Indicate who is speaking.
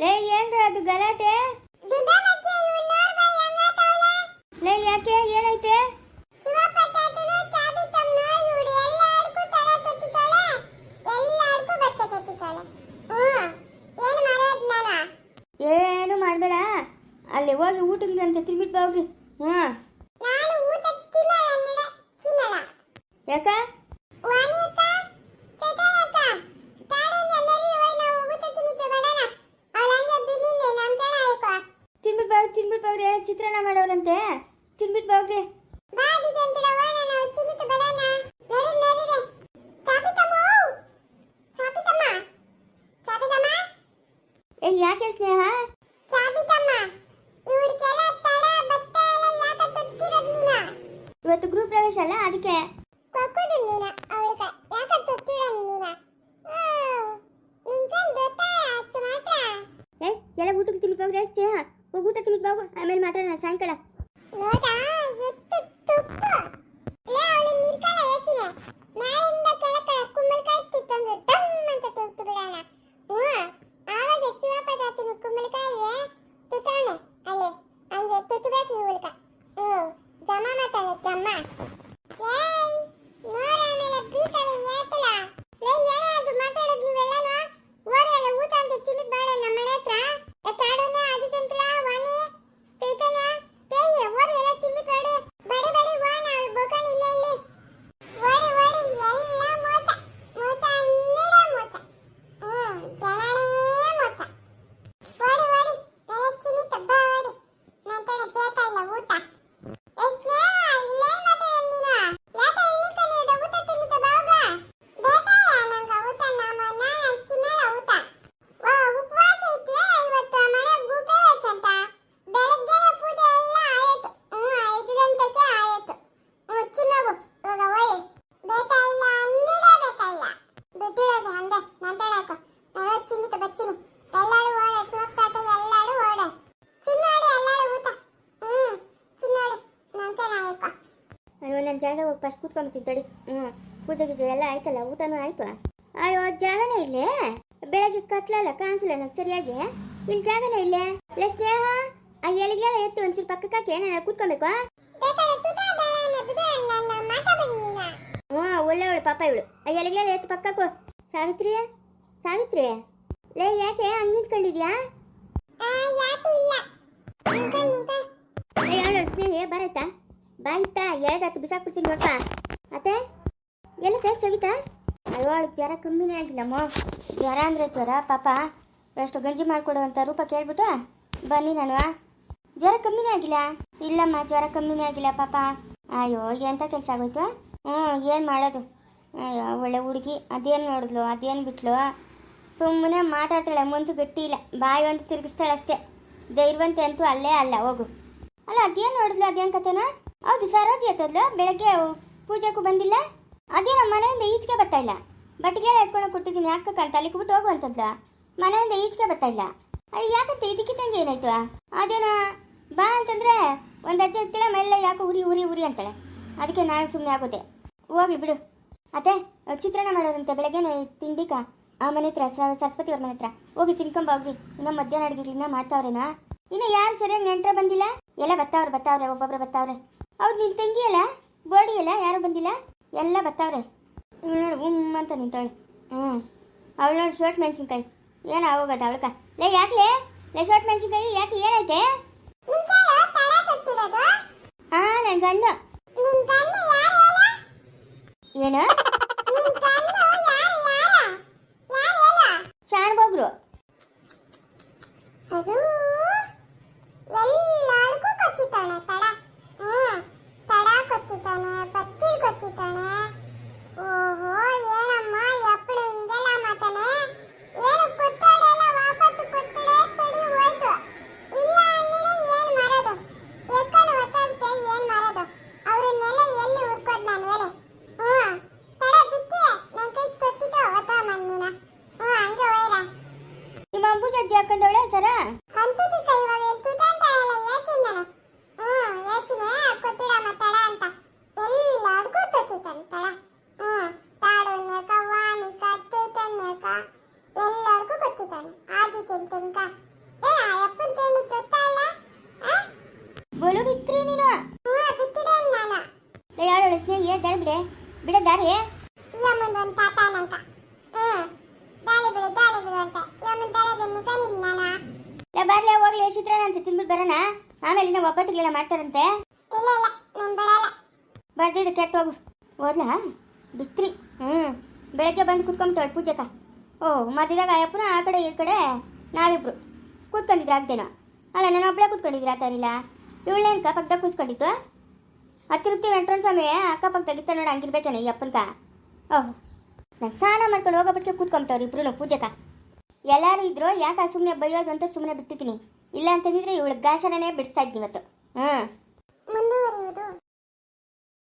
Speaker 1: ಲೇ
Speaker 2: ಏನ್ರಿ ಅದು ಗಲಾಟೆ? ಲೇ ಯಾಕೆ ಏನೈತೆ ಏನು
Speaker 1: ಮಾಡಬೇಡ. ಅಲ್ಲಿ ಹೋಗಿ ಊಟಕ್ಕೆ ಅಂತ ತಿಳ್ಬಿಟ್ಟು ಹೋಗ್ರಿ ಹ್ಞೂ. ಯಾಕ? ಹೋಗ್ರಿ ಚಿತ್ರಾನ್ನ ಮಾಡೋರಂತೆ. ತಿನ್ಬಿಟ್ಟು ಬಾ ಹೋಗ್ರಿ
Speaker 2: ಬಾ ದಿದೆ ಇವತ್ತು ಗೃಹ ಪ್ರವೇಶ ಅಲ್ಲ ಬೇಡನ ನರಿ ನರಿರೆ ಚಾಬಿ ತಮ್ಮ ಚಾಬಿ ತಮ್ಮ ಚಾಬಿ ತಮ್ಮ
Speaker 1: ಏ ಯಾಕೆ ಸ್ನೇಹ
Speaker 2: ಚಾಬಿ ತಮ್ಮ ಇವ್ರಿಗೆಲ್ಲ ತಡ ಬತ್ತ ಎಲ್ಲ ಯಾಕ ತುತ್ತಿರೋದು ನೀನ
Speaker 1: ಇವತ್ತು ಗ್ರೂಪ್ ಪ್ರವೇಶ ಅಲ್ಲ ಅದಕ್ಕೆ
Speaker 2: ಕೊಕ್ಕುದು ನೀನ ಅವಳಿಗೆ ಯಾಕ ತುತ್ತಿರೋದು ನೀನ ನಿಂಕನ್ ಗೊತ್ತಾ ಅಷ್ಟು ಮಾತ್ರ
Speaker 1: ಏ ಎಲ್ಲ ಊಟಕ್ಕೆ ತಿನ್ಬಿಟ್ಟು ಹೋಗ್ರಿ ಸ್ನೇಹ ಹೋಗಿ ಊಟ ತಿನ್ಬಿಟ್ಟು ಬಾ ಹೋಗು. ಆಮೇಲೆ ಮಾತಾಡೋಣ ಸಾಯಂಕಾಲ
Speaker 2: ನೋಡಾ ಎಷ್ಟು ತುಪ್ಪು ಲೇ ಅವಳು ನಿರ್ಕಲ ಏಚಿನ ನಾಯಿಂದ ಕೆಳಕ ಕುಂಬಳಕಾಯಿ ತುತ್ತಂದು ಡಮ್ ಅಂತ ತುತ್ತು ಬಿಡೋಣ ಹ್ಞೂ ಆವಾಗ ಹೆಚ್ಚಿನ ಪದಾರ್ಥನ ಕುಂಬಳಕಾಯಿ ತುತ್ತಾಣೆ ಅಲ್ಲೇ ಹಂಗೆ ತುತ್ತಬೇಕು ನೀವು ಉಳ್ಕ ಹ್ಞೂ ಜಮ ಮಾತಾಡ ಜಮ್ಮ ಏಯ್ ನೋಡ ಆಮೇಲೆ ಬೀಕವೆ ಏತಲ ಲೇ ಏನ ಅದು ಮಾತಾಡೋದು ನೀವೆಲ್ಲನೂ ಓರೆಲ್ಲ ಊಟ ಅಂತ ತಿನ್ನಕ್ ಬೇಡ ನಮ್ಮ ಮನೆ ಹತ್ರ ಎತ್ತಾಡೋನ ಆದಿತ್ಯಂತ್ರ ವಾಣಿ ಚೈತನ್ಯ ದೇವಿ ಓಡಿ ಎಲ್ಲ ತಿನ್ನಿ ಕಡೆ ಬಡಿ ಬಡಿ ವಾಣ ಅವಳು ಬೋಕನ್ ಇಲ್ಲ ಇಲ್ಲಿ ಓಡಿ ಓಡಿ ಎಲ್ಲ ಮೋಚ ಮೋಚ ಅನ್ನಿರ ಮೋಚ ಹ್ಮ್ ಜನನೇ ಮೋಚ ಓಡಿ ಓಡಿ ಎಲ್ಲ ಚಿನ್ನಿ ತಬ್ಬ ಓಡಿ ನಂತರ ಬೇತಾ ಇಲ್ಲ ಊಟ ಏ ಸ್ನೇಹ ಇಲ್ಲೇನ್ ಮಾತಾಡೋದು ನೀನು ಯಾಕ ಇಲ್ಲಿ ಕಣೆ ಊಟ ತಿನ್ನಿತ ಬಾವುಗ ಬೇತಾ ನಂಗ ಊಟ ನಮ್ಮ ನಾನು ಚಿನ್ನಲ್ಲ ಊಟ ವಾ ಉಪವಾಸ ಇದೆಯಾ ಇವತ್ತು ಮನೆ ಗೂಬೆ ಅಂತ ಬೆಳಗ್ಗೆ ಪೂಜೆ ಎಲ್ಲ ಆಯಿತು ಹ್ಞೂ ಐದು ಗಂಟೆಗೆ ಆಯಿತು ಹ್ಞೂ ಚಿನ್ನಗು ಇವಾಗ ಒಯ್ಯಿ ಬೇತಾ ಇಲ್ಲ ಅನ್ನಿರೇ ಬೇತಾ ಇಲ್ಲ ಬಿಟ್ಟಿರೋದು ಹಂಗೆ ಮಾತಾಡಕ ನಾನು ಚಿನ್ನಿತ ಬಚ್ಚಿನಿ ಎಲ್ಲಾರು ಓಡೆ ಚೋಕ್ತಾತ ಎಲ್ಲಾರು ಓಡೆ ಚಿನ್ನೋಡಿ ಎಲ್ಲಾರು ಊಟ ಹ್ಞೂ ಚಿನ್ನೋಡಿ ನಂತೆ ನಾಯಕ
Speaker 1: ಅಯ್ಯೋ ನನ್ನ ಜಾಗ ಹೋಗಿ ಫಸ್ಟ್ ಕೂತ್ಕೊಂಡು ತಡಿ. ಹ್ಞೂ ಪೂಜೆ ಗೀಜೆ ಎಲ್ಲ ಆಯ್ತಲ್ಲ, ಊಟನೂ ಆಯ್ತು. ಅಯ್ಯೋ, ಜಾಗನೇ ಇಲ್ಲೇ. ಬೆಳಗ್ಗೆ ಕತ್ಲಲ್ಲ, ಕಾಣಿಸಲ್ಲ ನಂಗೆ ಸರಿಯಾಗಿ. ಇಲ್ಲಿ ಜಾಗನೇ ಇಲ್ಲೇ. ಇಲ್ಲ ಸ್ನೇಹ, ಆ ಎಳಿಗೆಲ್ಲ ಎತ್ತು ಒಂಚೂರು ಪಕ್ಕಕ್ಕೆ ನಾನು ಕೂತ್ಕೊಬೇಕು ಹ್ಞೂ ಒಳ್ಳೆಯವಳು ಪಾಪ ಇವಳು. ಆ ಎಳಿಗೆಲ್ಲ ಎತ್ತು ಪಕ್ಕಕ್ಕೂ. ಸಾವಿತ್ರಿ ಸಾವಿತ್ರಿ ಲೇ, ಯಾಕೆ ಹಂಗೆ ನಿಂತ್ಕೊಂಡಿದ್ಯಾ? ಸ್ನೇಹಿ ಬರತ್ತಾ ಬಾಯಿತ್ತಾ ಎಳ್ದಾತು ಬಿಸಾಕ್ಬಿಡ್ತೀನಿ ನೋಡ್ತಾ. ಅತ್ತೆ ಎಲ್ಲತ್ತೆ ಸವಿತಾ ಅಯ್ಯೋ ಜ್ವರ ಕಮ್ಮಿನೇ ಆಗಿಲ್ಲಮ್ಮ ಜ್ವರ ಅಂದರೆ ಜ್ವರ, ಪಾಪ. ಎಷ್ಟು ಗಂಜಿ ಮಾಡಿಕೊಡು ಅಂತ ರೂಪ ಕೇಳ್ಬಿಟ್ಟು ಬನ್ನಿ ನಾನು ಜ್ವರ ಕಮ್ಮಿನೇ ಆಗಿಲ್ಲ? ಇಲ್ಲಮ್ಮ, ಜ್ವರ ಕಮ್ಮಿನೇ ಆಗಿಲ್ಲ, ಪಾಪ. ಅಯ್ಯೋ ಎಂಥ ಕೆಲಸ ಆಗೋಯ್ತು ಹ್ಞೂ ಏನು ಮಾಡೋದು? ಅಯ್ಯೋ, ಒಳ್ಳೆ ಹುಡುಗಿ. ಅದೇನು ನೋಡಿದ್ಲು? ಅದೇನು ಬಿಟ್ಲು? ಸುಮ್ಮನೆ ಮಾತಾಡ್ತಾಳೆ ಮುಂಚೆ ಗಟ್ಟಿ ಇಲ್ಲ. ಬಾಯಿ ಒಂದು ತಿರುಗಿಸ್ತಾಳೆ ಅಷ್ಟೇ ಧೈರ್ಯವಂತೆ ಅಂತೂ ಅಲ್ಲೇ ಅಲ್ಲ, ಹೋಗು. ಅಲ್ಲ, ಅದೇನು ನೋಡಿದ್ಲು, ಅದೇನು ಕತೆನ ಹೌದು ಸರೋಜಿ ಎತ್ತದ್ಲು ಬೆಳಗ್ಗೆ ಪೂಜೆಗೂ ಬಂದಿಲ್ಲ? ಅದೇನೋ ಮನೆಯಿಂದ ಈಚೆಗೆ ಬರ್ತಾ ಇಲ್ಲ. ಬಟ್ಟಿಗೆ ಎತ್ಕೊಂಡು ಕೊಟ್ಟಿದ್ದೀನಿ ಯಾಕೆ ಅಂತ ಅಲ್ಲಿ ಬಿಟ್ಟು ಹೋಗುವಂಥದ್ದು ಮನೆಯಿಂದ ಈಚೆಗೆ ಬರ್ತಾ ಇಲ್ಲ. ಯಾಕಂತ? ಇದಕ್ಕಿದ್ದಂಗೆ ಏನಾಯ್ತು? ಅದೇನೋ, ಬಾ ಅಂತಂದ್ರೆ ಒಂದು ಅಜ್ಜ ಇರ್ತಾಳೆ ಮೇಲೆ ಯಾಕೋ ಉರಿ ಉರಿ ಉರಿ ಅಂತಾಳೆ. ಅದಕ್ಕೆ ನಾನು ಸುಮ್ಮನೆ ಆಗುತ್ತೆ ಹೋಗಿ ಬಿಡು. ಅತ್ತೆ, ಚಿತ್ರಾನ್ನ ಮಾಡೋರಂತೆ. ಬೆಳಗ್ಗೆ ತಿಂಡಿಕ ಆ ಮನೆ ಹತ್ರ ಸರಸ್ವತಿ ಅವ್ರ ಮನೆ ಹತ್ರ. ಹೋಗಿ ತಿನ್ಕೊಂಬ ಹೋಗ್ರಿ ಇನ್ನೂ ಮಧ್ಯಾಹ್ನ ಇನ್ನೂ ಮಾಡ್ತಾವ್ರೇನಾ? ಇನ್ನು ಯಾರು ಸರಿಯಾಗಿ ನೆಂಟ್ರೆ ಬಂದಿಲ್ಲ? ಎಲ್ಲ ಬತ್ತಾವ್ರೆ ಬತ್ತಾವ್ರೆ, ಒಬ್ಬೊಬ್ರು ಬತ್ತಾವ್ರೆ. ಹೌದು ನಿನ್ ತಂಗಿಯಲ್ಲ ಬೋಡಿ ಅಲ್ಲ? ಯಾರು ಬಂದಿಲ್ಲ? ಎಲ್ಲ ಬರ್ತಾವ್ರೆ ಇವಳು ನೋಡು ಉಮ್ ಅಂತ ನಿಂತಾಳೆ ಹ್ಞೂ ಅವಳು ನೋಡಿ ಶೋಟ್ ಮೆಣಸಿನ್ಕಾಯಿ. ಏನು ಆಗೋಗದ ಅವಳಕ ಲೇ, ಯಾಕ್ಲೆ? ಲೇ ಶರ್ಟ್ ಮೆಣಸಿನ್ಕಾಯಿ, ಯಾಕೆ ಏನೈತೆ ಹಾ ನನ್ನ ಗಂಡು. ಏನು? ಶಾನ್ ಬೋಗ್ರು
Speaker 2: ತಡ ಹ್ಮ್ ತಡ ಕೊತ್ತಿದ್ದಾನೆ ಬತ್ತಿ ಕೊತ್ತಿದ್ದಾನೆ ಓಹೋ ಏನಮ್ಮ ಎಪ್ಪಳು ಹಿಂಗೆಲ್ಲ ಮಾತಾನೆ ಏನು ಕೊತ್ತಾಡೆಲ್ಲ ವಾಪತ್ತು ಕೊತ್ತಡೆ ತಡಿ ಹೋಯ್ತು ಇಲ್ಲ ಅಂದ್ರೆ ಏನ್ ಮಾಡೋದು ಎಕ್ಕನು ಒತ್ತಾಡ್ತೆ ಏನ್ ಮಾಡೋದು ಅವ್ರನ್ನೆಲ್ಲ ಎಲ್ಲಿ ಹುಡ್ಕೋದ್ ನಾನು ಹೇಳು ಹ್ಮ್
Speaker 1: ದಾರಿ ಬಿಡೆ. ಬಿಡದಾರಿ
Speaker 2: ಯಮ್ಮಂದು ಒಂದು ತಾತ ಹ್ಮ್. ದಾಳಿ ಬಿಡು ದಾಳಿ ಬಿಡು ಅಂತ. ಯಮ್ಮನ್ ತಲೆದನ್ನು ಕಲಿಲ್ಲ ನಾನು.
Speaker 1: ಬಾರ್ಲೆ ಹೋಗ್ಲಿ ಚಿತ್ರಾನ್ನ ಅಂತ ತಿಂದ್ಬಿಟ್ಟು ಬರೋಣ? ಆಮೇಲೆ ಇನ್ನು ಒಬ್ಬಟ್ಟಿಗೆಲ್ಲ ಮಾಡ್ತಾರಂತೆ.
Speaker 2: ಇಲ್ಲ ಇಲ್ಲ ನಾನು ಬರಲ್ಲ.
Speaker 1: ಬರ್ದಿದ್ದು ಕೆಟ್ಟ ಹೋಗು. ಹೋದ್ಲಾ? ಬಿತ್ರಿ. ಹ್ಞೂ ಬೆಳಗ್ಗೆ ಬಂದು ಕುತ್ಕೊಂಬಿಟ್ಟವಳು ಪೂಜೆಕ. ಓ ಮಧ್ಯದಾಗ ಅಯ್ಯಪ್ಪನ ಆ ಕಡೆ ಈ ಕಡೆ? ನಾವಿಬ್ರು. ಕೂತ್ಕೊಂಡಿದ್ರೆ ಆಗ್ತೇನೋ ಅಲ್ಲ ನಾನು ಒಬ್ಬಳೇ ಕೂತ್ಕೊಂಡಿದ್ರೆ ಆಗ್ತಾರಿಲ್ಲ ಇವಳೇನ್ಕ ಪಕ್ಕದಾಗ ಕೂತ್ಕೊಂಡಿತ್ತು ಹತ್ತಿರುತ್ತಿ ವೆಂಟ್ರನ್ ಸ್ವಾಮಿ ಅಕ್ಕಪಕ್ಕದಾಗಿತ್ತ ನೋಡಿ ಹಂಗಿರ್ಬೇಕೇನೆ ಈ ಅಪ್ಪನ್ಕ. ಓಹ್, ನಾನು ಸ್ನಾನ ಮಾಡ್ಕೊಂಡು ಹೋಗೋಬಿಟ್ಟು ಕೂತ್ಕೊಂಬಿಟ್ಟವ್ರು ಇಬ್ರು ಪೂಜಕ. ಎಲ್ಲರೂ ಇದ್ರು, ಯಾಕೆ ಸುಮ್ಮನೆ ಬೈಯೋದು ಅಂತ ಸುಮ್ಮನೆ ಬಿಟ್ಟಿದ್ದೀನಿ. ಇಲ್ಲ ಅಂತಂದಿದ್ರೆ ಇವಳು ಗಾಶನೇ ಬಿಡಿಸ್ತಾ ಇದ್ದೀನಿ ಇವತ್ತು. ಹ್ಞೂ